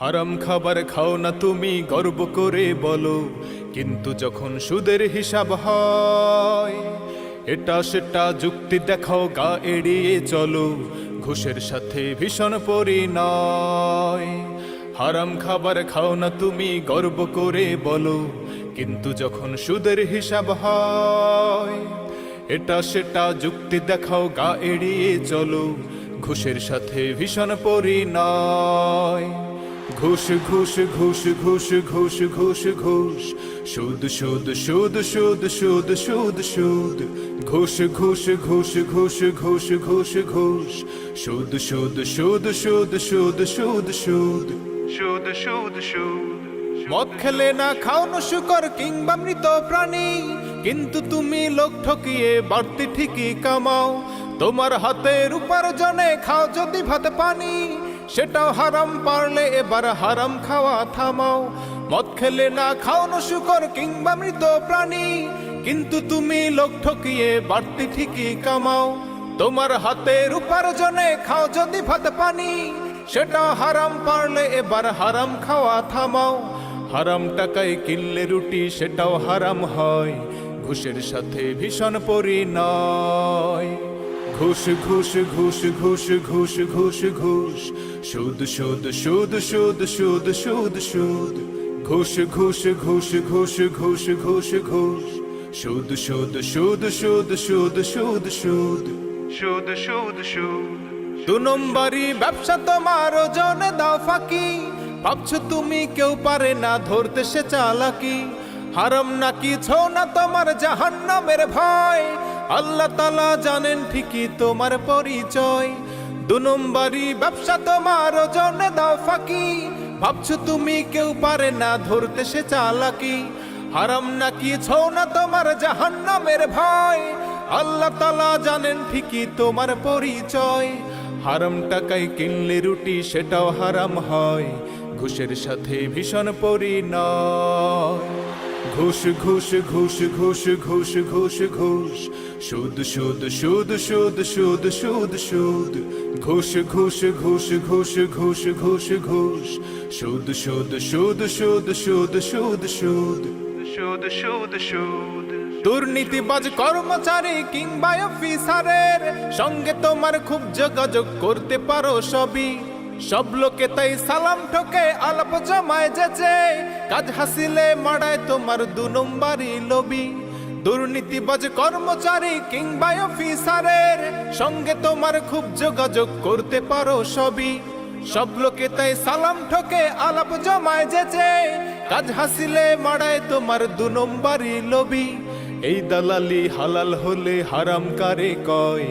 হারাম খাবার খাও না তুমি, গর্ব করে বলো। কিন্তু যখন সুদের হিসাব হয়, এটা সেটা যুক্তি দেখাও, গা এড়িয়ে চলো। ঘুষের সাথে ভীষণ পরিণয়। হারাম খাবার খাও না তুমি, গর্ব করে বলো। কিন্তু যখন সুদের হিসাব হয়, এটা সেটা যুক্তি দেখাও, গা এড়িয়ে চলো। ঘুষের সাথে ভীষণ পরিণয়। ঘুষ ঘুষ ঘুষ ঘুষ ঘুষ ঘুষ ঘুষ সুদ সুদ সুদ সুদ সুদ সুদ সুদ ঘুষ ঘুষ ঘুষ ঘুষ ঘুষ ঘুষ ঘুষ সুদ সুদ সুদ সুদ সুদ সুদ সুদ সুদ সুদ সুদ মদ খেলে না খাওনো শুকর কিংবা মৃত প্রাণী কিন্তু তুমি লোক ঠকিয়ে বাড়তি ঠিকই কামাও তোমার হাতের উপার্জনে খাও যদি ভাত পানি সেটাও হারাম পারলে এবার হারাম খাওয়া থামাও। মদ খেলে না খাওনো শুকর কিংবা মৃত প্রাণী, কিন্তু তুমি লোক ঠকিয়ে বাড়তি ঠিকই কামাও। তোমার হাতের উপার্জনে খাও যদি ভাত পানি সেটা হারাম পারলে এবার হারাম খাওয়া থামাও। হারাম টাকায় কিনলে রুটি, সেটাও হারাম হয়, ঘুষের সাথে ভীষণ পরিণয়। ঘুষ ঘুষ ঘুষ ঘুষ ঘুষ ঘুষ ঘুষ সুদ সুদ সুদ সুদ সুদ সুদ সুদ ঘুষ ঘুষ ঘুষ ঘুষ ঘুষ ঘুষ ঘুষ সুদ সুদ সুদ সুদ সুদ সুদ সুদ সুদ সুদ সুদ দু নম্বরই ব্যবসা তোমার ওজনে দাও ফাঁকি ভাবছ তুমি কেউ পারে না ধরতে সে চালাকি হারাম নাকি ছো না তোমার জাহান্নামের ভয় আল্লাহ তালা জানেন ঠিকই তোমার পরিচয়। দু নম্বরই ব্যবসা তোমার ওজনে দাও ফাঁকি। ভাবছ তুমি কেউ পারে না ধরতে সে চালাকি। হারাম নাকি ছৌ না তোমার জাহান্নামের ভয়। আল্লাহ তালা জানেন ঠিকই তোমার পরিচয়। হারাম টাকায় কিনলে রুটি সেটাও হারাম হয়। ঘুষের সাথে ভীষণ পরিণয়। ঘুষ ঘুষ ঘুষ ঘুষ ঘুষ ঘুষ ঘুষ সুদ সুদ সুদ সুদ সুদ সুদ সুদ ঘুষ ঘুষ ঘুষ ঘুষ ঘুষ ঘুষ ঘুষ সুদ সুদ সুদ সুদ সুদ সুদ সুদ সুদ সুদ সুদ দুর্নীতিবাজ কর্মচারী কিংবা অফিসারের সঙ্গে তোমার খুব যোগাযোগ করতে পারো সবই সব লোকে তাই সালাম ঠকে, আলাপ জমায় যেছে কাজ হাসিলে মাড়ায় তোমার দু নম্বরই লবি দুর্নীতিবাজ কর্মচারী কিংবা অফিসারের সঙ্গে তোমার খুব যোগাযোগ করতে পারো সবই। সব লোকে তাই সালাম ঠকে, আলাপ জমায় যেছে কাজ হাসিলে মাড়ায় তোমার দু নম্বরই লবি এই দালালি হালাল হলে হারাম কারে কয়?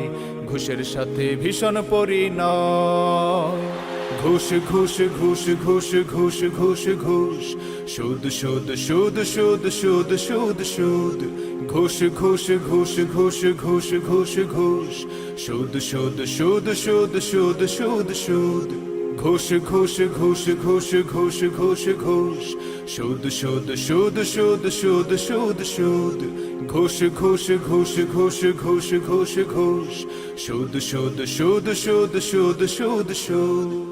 ঘুষের সাথে ভীষণ পরিণয়। ঘুষ ঘুষ ঘুষ ঘুষ ঘুষ ঘুষ ঘুষ সুদ সুদ সুদ সুদ সুদ সুদ সুদ ঘুষ ঘুষ ঘুষ ঘুষ ঘুষ ঘুষ ঘুষ সুদ সুদ সুদ সুদ সুদ সুদ সুদ ঘুষ ঘুষ ঘুষ ঘুষ ঘুষ ঘুষ ঘুষ সুদ সুদ সুদ সুদ সুদ সুদ সুদ ঘুষ ঘুষ ঘুষ ঘুষ ঘুষ ঘুষ ঘুষ সুদ সুদ সুদ সুদ সুদ সুদ সুদ